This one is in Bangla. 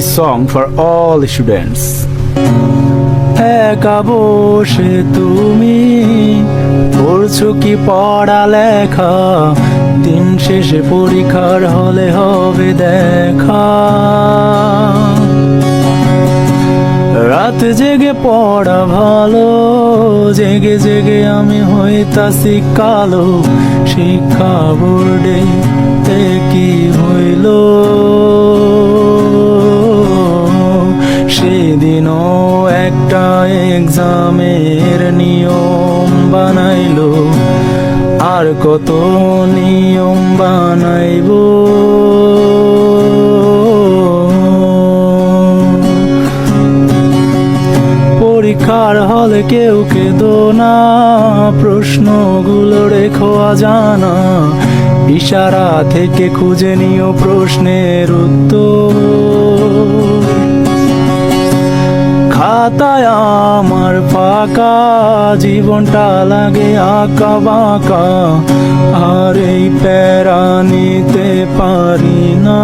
this song for all students. একা বসে তুমি করছ কি পড়ালেখা? দিন শেষে পরীক্ষার হলে হবে দেখা। রাত জেগে পড়া ভালো, জেগে জেগে আমি হইতাছি কালো। শিক্ষা বোর্ডে কি হইল? এক্সামের নিয়ম বানাইল। আর কত নিয়ম বানাইব? পরীক্ষার হলে কেউ কেদো না, প্রশ্নগুলো রেখো জানা ইশারা থেকে খুঁজে নিও প্রশ্নের উত্তর। খাতায় আমার ফাঁকা জীবনটা লাগে আঁকা বাঁকা। আর এই প্যারা নিতে পারি না।